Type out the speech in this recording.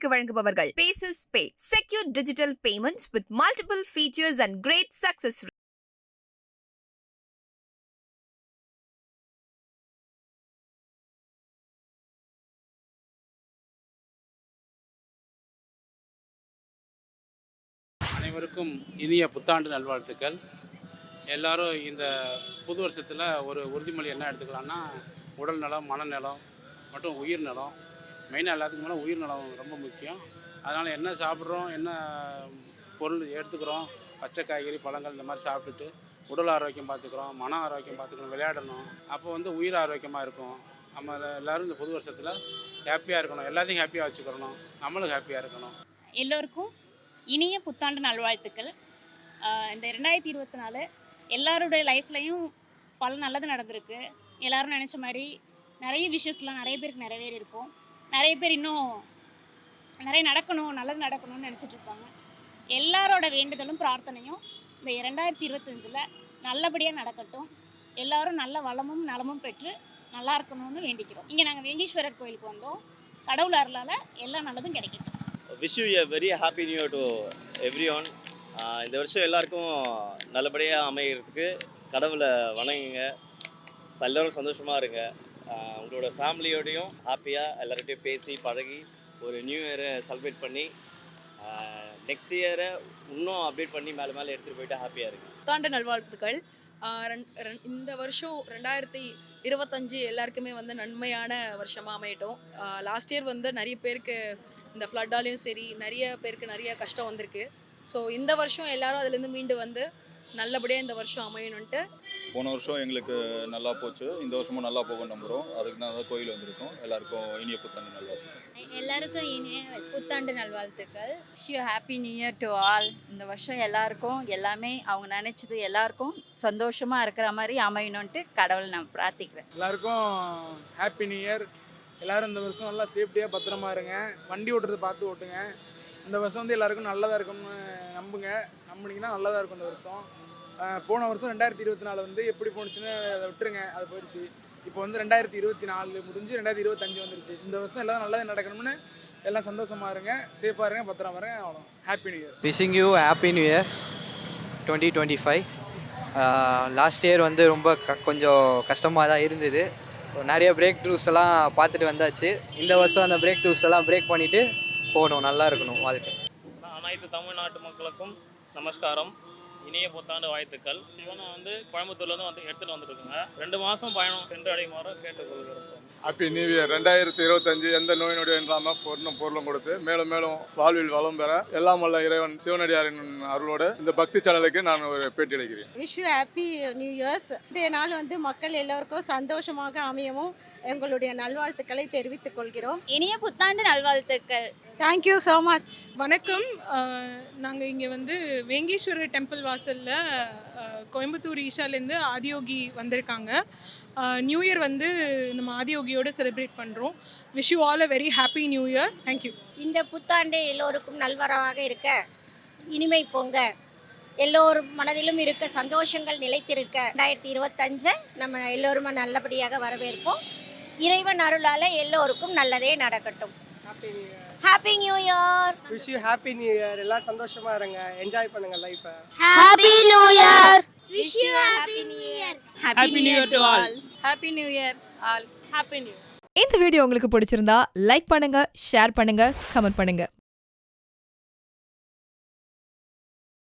உங்களுக்கு வழங்குபவர்கள். Bases pay secure digital payment with multiple features and great success அனைவருக்கும் இனிய புத்தாண்டு நல்வாழ்த்துக்கள். எல்லாரும் இந்த புது வருஷத்தில் ஒரு உறுதிமொழி என்ன எடுத்துக்கலாம்னா உடல் நலம் மனநலம் மற்றும் உயிர் நலம். மெயினாக எல்லாத்துக்கும் மேலே உயிர் நலம் ரொம்ப முக்கியம். அதனால் என்ன சாப்பிட்றோம் என்ன பொருள் எடுத்துக்கிறோம் பச்சை காய்கறி பழங்கள் இந்த மாதிரி சாப்பிட்டுட்டு உடல் ஆரோக்கியம் பார்த்துக்குறோம் மன ஆரோக்கியம் பார்த்துக்கணும் விளையாடணும். அப்போ வந்து உயிர் ஆரோக்கியமாக இருக்கும். நம்ம எல்லோரும் இந்த புது வருஷத்தில் ஹாப்பியாக இருக்கணும். எல்லாத்தையும் ஹாப்பியாக வச்சுக்கிறணும். நம்மளும் ஹாப்பியாக இருக்கணும். எல்லோருக்கும் இனிய புத்தாண்டு நல்வாழ்த்துக்கள். இந்த ரெண்டாயிரத்தி இருபத்தி நாலு எல்லாருடைய லைஃப்லையும் பல நல்லது நடந்திருக்கு. எல்லோரும் நினச்ச மாதிரி நிறைய விஷயஸ்லாம் நிறைய பேருக்கு நிறைவேறி இருக்கும் நிறைய பேர் இன்னும் நிறைய நடக்கணும் நல்லது நடக்கணும்னு நினச்சிட்டு இருப்பாங்க. எல்லாரோட வேண்டுதலும் பிரார்த்தனையும் இந்த இரண்டாயிரத்தி இருபத்தஞ்சில் நல்லபடியாக நடக்கட்டும். எல்லாரும் நல்ல வளமும் நலமும் பெற்று நல்லா இருக்கணும்னு வேண்டிக்கிறோம். இங்கே நாங்கள் வேங்கீஸ்வரர் கோயிலுக்கு வந்தோம். கடவுள் அருளால் எல்லா நல்லதும் கிடைக்கும் wish you a very happy new to everyone இந்த வருஷம் எல்லாருக்கும் நல்லபடியாக அமைகிறதுக்கு கடவுளை வணங்குங்க. எல்லோரும் சந்தோஷமாக இருங்க. உங்களோட ஃபேமிலியோடையும் ஹாப்பியாக எல்லார்கிட்டையும் பேசி பழகி ஒரு நியூ இயரை செலிப்ரேட் பண்ணி நெக்ஸ்ட் இயரை இன்னும் அப்டேட் பண்ணி மேலே மேலே எடுத்துகிட்டு போயிட்டு ஹாப்பியாக இருக்குது புத்தாண்டு நல்வாழ்த்துக்கள். ரெண்- ரெண்- இந்த வருஷம் ரெண்டாயிரத்தி இருபத்தஞ்சு எல்லாருக்குமே வந்து நன்மையான வருஷமாக அமையட்டும். லாஸ்ட் இயர் வந்து நிறைய பேருக்கு இந்த ஃப்ளட்டாலையும் சரி நிறைய பேருக்கு நிறைய கஷ்டம் வந்திருக்கு. ஸோ இந்த வருஷம் எல்லாரும் அதுலேருந்து மீண்டு வந்து நல்லபடியாக இந்த வருஷம் அமையணுன்ட்டு போன வருஷம் எங்களுக்கு நல்லா போச்சு. இந்த வருஷமும் நல்லா போகும் நம்புகிறோம் அதுக்கு தான் தான் கோயில் வந்திருக்கோம். எல்லாருக்கும் இனிய புத்தாண்டு நல்லா எல்லாருக்கும் இனிய புத்தாண்டு நல்வாழ்த்துக்கள். Wish you happy new year to all இந்த வருஷம் எல்லாருக்கும் எல்லாமே அவங்க நினைச்சது எல்லாருக்கும் சந்தோஷமா இருக்கிற மாதிரி அமையணும்ட்டு கடவுள் நான் பிரார்த்திக்கிறேன். எல்லாருக்கும் ஹாப்பி நியூ இயர் எல்லாரும் இந்த வருஷம் நல்லா சேஃப்டியாக பத்திரமா இருங்க. வண்டி ஓட்டுறது பார்த்து ஓட்டுங்க. இந்த வருஷம் வந்து எல்லாருக்கும் நல்லதாக இருக்கும்னு நம்புங்க. நம்புனீங்கன்னா நல்லதாக இருக்கும் இந்த வருஷம். போன வருஷம் ரெண்டாயிரத்தி இருபத்தி நாலு வந்து எப்படி போணுச்சுன்னு அதை விட்டுருங்க அது போயிடுச்சு. இப்போ வந்து ரெண்டாயிரத்தி இருபத்தி நாலு முடிஞ்சு ரெண்டாயிரத்தி இருபத்தஞ்சு வந்துருச்சு. இந்த வருஷம் எல்லாம் நல்லது நடக்கணும்னு எல்லாம் சந்தோஷமா இருங்க சேஃபாக இருங்க பத்திரமா இருங்க அவ்வளோ happy new year wishing you happy new year twenty twenty five last year வந்து ரொம்ப க கொஞ்சம் கஷ்டமாக தான் இருந்தது. நிறைய பிரேக் த்ரூஸ் எல்லாம் பார்த்துட்டு வந்தாச்சு. இந்த வருஷம் அந்த பிரேக் த்ரூஸ் எல்லாம் பிரேக் பண்ணிவிட்டு போகணும் நல்லா இருக்கணும் வாழ்க்கை. அனைத்து தமிழ்நாட்டு மக்களுக்கும் நமஸ்காரம். இனிய புத்தாண்டு வாழ்த்துக்கள். சிவனை வந்து கோயம்புத்தூர்லேருந்து வந்து எடுத்துகிட்டு வந்துருக்குங்க. ரெண்டு மாதம் பயணம் சென்று அடையுமாறு கேட்டுக்கொள்கிறோம். ஹாப்பி நியூ இயர் ரெண்டாயிரத்தி இருபத்தஞ்சு எந்த நோய் நொடியும் இல்லாமல் பொருளும் பொருளும் கொடுத்து மேலும் மேலும் வாழ்வில் வளம் பெற எல்லாம் வல்ல இறைவன் சிவனடியாரின் அருளோடு இந்த பக்தி சேனலுக்கு நான் ஒரு பேட்டி அளிக்கிறேன். Wish you happy new years இன்றைய நாள் வந்து மக்கள் எல்லோருக்கும் சந்தோஷமாக அமையவும் எங்களுடைய நல்வாழ்த்துக்களை தெரிவித்துக் கொள்கிறோம். இனிய புத்தாண்டு நல்வாழ்த்துக்கள். தேங்க்யூ ஸோ மச் வணக்கம். நாங்கள் இங்கே வந்து வேங்கேஸ்வரர் டெம்பிள் வாசலில் கோயம்புத்தூர் ஈஷாலேருந்து ஆதியோகி வந்திருக்காங்க. நியூ இயர் வந்து நம்ம ஆதியோகியோடு செலிப்ரேட் பண்ணுறோம் wish you all a very happy new year. Thank you இந்த புத்தாண்டு எல்லோருக்கும் நல்வரவாக இருக்க இனிமை பொங்க. எல்லோரும் மனதிலும் இருக்க சந்தோஷங்கள் நிலைத்திருக்க. ரெண்டாயிரத்தி இருபத்தஞ்சை நம்ம எல்லோருமே நல்லபடியாக வரவேற்போம். இறைவன் அருளால் எல்லோருக்கும் நல்லதே நடக்கட்டும். Happy new year wish you happy new year எல்லாம் சந்தோஷமா இருங்க. என்ஜாய் பண்ணுங்க லைஃப்பை happy new year wish you happy new year happy new year to all happy new year all happy new இந்த வீடியோ உங்களுக்கு பிடிச்சிருந்தா லைக் பண்ணுங்க ஷேர் பண்ணுங்க கமெண்ட் பண்ணுங்க.